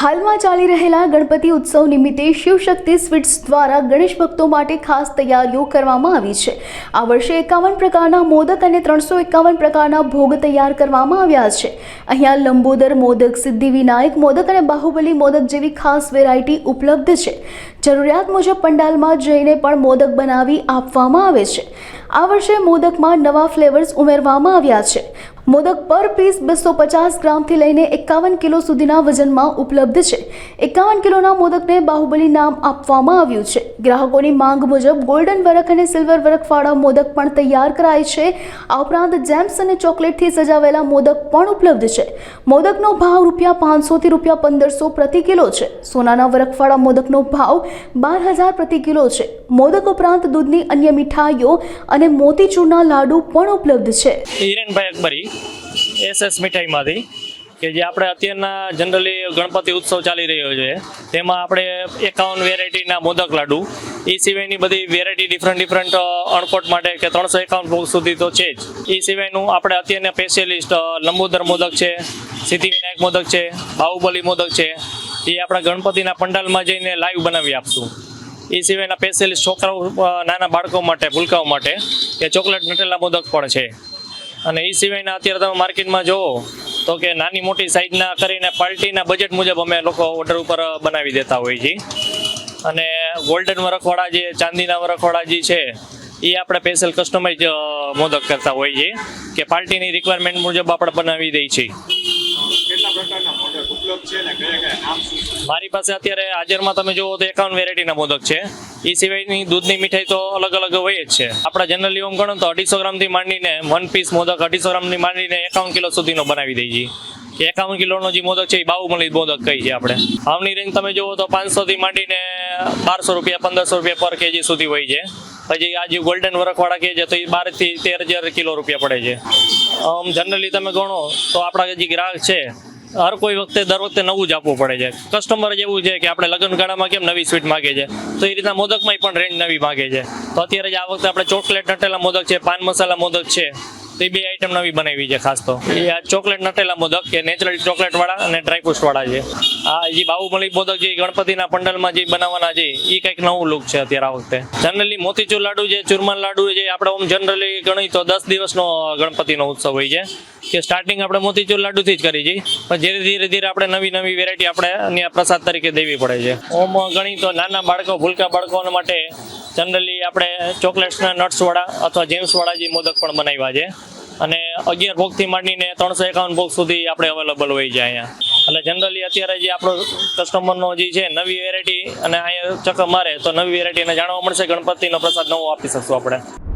હાલમાં ચાલી રહેલા ગણપતિ ઉત્સવ નિમિત્તે શિવશક્તિ સ્વીટ્સ દ્વારા ગણેશ ભક્તો માટે ખાસ તૈયારીઓ કરવામાં આવી છે. આ વર્ષે એકાવન પ્રકારના મોદક અને ત્રણસો એકાવન પ્રકારના ભોગ તૈયાર કરવામાં આવ્યા છે. અહીંયા લંબોદર મોદક સિદ્ધિ વિનાયક મોદક અને બાહુબલી મોદક જેવી ખાસ વેરાયટી ઉપલબ્ધ છે. જરૂરિયાત મુજબ પંડાલમાં જઈને પણ મોદક બનાવી આપવામાં આવે છે. આ વર્ષે મોદકમાં નવા ફ્લેવર્સ ઉમેરવામાં આવ્યા છે. મોદક પર પીસ બસો પચાસ ગ્રામથી લઈને એકાવન કિલો સુધીના વજનમાં ઉપલબ્ધ છે. એકાવન કિલોના મોદકને બાહુબલી નામ આપવામાં આવ્યું છે. ગ્રાહકોની માંગ મુજબ ગોલ્ડન વરખ અને સિલ્વર વરખવાળા મોદક પણ તૈયાર કરાય છે. આ ઉપરાંત જેમ્સ અને ચોકલેટથી સજાવેલા મોદક પણ ઉપલબ્ધ છે. મોદકનો ભાવ રૂપિયા પાંચસોથી રૂપિયા પંદરસો પ્રતિ કિલો છે. સોનાના વરખવાળા મોદકનો ભાવ બાર હજાર પ્રતિ કિલો છે. મોદક ઉપરાંત દૂધની અન્ય મીઠાઈઓ અને મોતીચૂરના લાડુ પણ ઉપલબ્ધ છે. એસએસ મીઠાઈમાંથી. કે જે આપણે અત્યારના જનરલી ગણપતિ ઉત્સવ ચાલી રહ્યો છે, તેમાં આપણે એકાવન વેરાયટીના મોદક લાડુ. એ સિવાયની બધી વેરાયટી ડિફરન્ટ ડિફરન્ટ અણકોટ માટે કે ત્રણસો એકાવન ભોગ સુધી તો છે જ. એ સિવાયનું આપણે અત્યારના સ્પેશિયલિસ્ટ લંબોદર મોદક છે, સિદ્ધિવિનાયક મોદક છે, બાહુબલી મોદક છે, એ આપણા ગણપતિના પંડાલમાં જઈને લાઈવ બનાવી આપશું. એ સિવાયના સ્પેશિયલિસ્ટ છોકરાઓ નાના બાળકો માટે, ભૂલકાઓ માટે કે ચોકલેટ નટેલા મોદક પણ છે. અને એ સિવાયના અત્યારે તમે માર્કેટમાં જોવો તો કે નાની મોટી સાઈઝના કરીને પાર્ટીના બજેટ મુજબ અમે લોકો ઓર્ડર ઉપર બનાવી દેતા હોઈએ છીએ અને ગોલ્ડન વરખવાડા જે, ચાંદીના વરખવાડા જે છે, એ આપણે સ્પેશિયલ કસ્ટમાઇઝ મોદક કરતા હોઈએ છીએ કે પાર્ટીની રિક્વાયરમેન્ટ મુજબ આપણે બનાવી દઈએ છીએ કેટલા પ્રકારના મોડલ ઉપલબ્ધ છે ને કયા કયા નામ શું છે મારી પાસે અત્યારે હાજરમાં તમે જુઓ તો એકાવન વેરાયટીના મોદક છે. એ સિવાયની દૂધની મીઠાઈ તો અલગ અલગ હોય જ છે. આપણે જનરલી ઓમ ગણો તો અઢીસો ગ્રામથી માંડીને વન પીસ મોદક અઢીસો ગ્રામથી માંડીને એકાવન કિલો સુધીનો બનાવી દઈએ છીએ એકાવન કિલોનો જે મોદક છે એ બાહુમલી મોદક કહી છે આપણે. ભાવની રેન્જ તમે જુઓ તો પાંચસોથી માંડીને બારસો રૂપિયા, પંદરસો રૂપિયા પર કેજી સુધી હોય છે. પછી આ જે ગોલ્ડન વરખવાળા કહે છે તો એ બારથી તેર હજાર કિલો રૂપિયા પડે છે. જનરલી તમે ગણો તો આપણા જે ગ્રાહક છે હર કોઈ વખતે, દર વખતે નવું જ આપવું પડે છે. કસ્ટમર જ એવું છે કે આપણે લગ્ન ગાળામાં કેમ નવી સ્વીટ માગે છે? તો એ રીતના મોદકમાં પણ રેન્જ નવી માગે છે. તો અત્યારે જ આ વખતે આપણે ચોકલેટ નટેલા મોદક છે, પાન મસાલા મોદક છે, તો એ બે આઈટમ નવી બનાવી છે ખાસ તો. એ આ ચોકલેટ નટેલા મોદક કે નેચરલ ચોકલેટ વાળા અને ડ્રાયફ્રૂટ વાળા છે. આ જે બાહુબલી મોદક જે ગણપતિના પંડલમાં જે બનાવવાના છે, એ કંઈક નવું લુક છે અત્યારે આ વખતે. જનરલી મોતીચૂર લાડુ છે, ચૂરમાન લાડુ છે, આપણે ઓમ જનરલી ગણી તો દસ દિવસનો ગણપતિનો ઉત્સવ હોય છે. કે સ્ટાર્ટિંગ આપણે મોતીચૂર લાડુથી જ કરી છીએ પણ ધીરે ધીરે ધીરે આપણે નવી નવી વેરાયટી આપણે અહીંયા પ્રસાદ તરીકે દેવી પડે છે. ઓમ ગણી તો નાના બાળકો, ભૂલકા બાળકો માટે જનરલી આપણે ચોકલેટ્સના નટ્સવાળા અથવા જેમ્સવાળા જે મોદક પણ બનાવ્યા છે. અને અગિયાર ભોગથી માંડીને ત્રણસો એકાવન ભોગ સુધી આપણે અવેલેબલ હોય છે અહીંયા. એટલે જનરલી અત્યારે જે આપણો કસ્ટમરનો જે છે, નવી વેરાયટી અને અહીંયા ચક્કર મારે, તો નવી વેરાયટીને જાણવા મળશે. ગણપતિનો પ્રસાદ નવો આપી શકશું આપણે.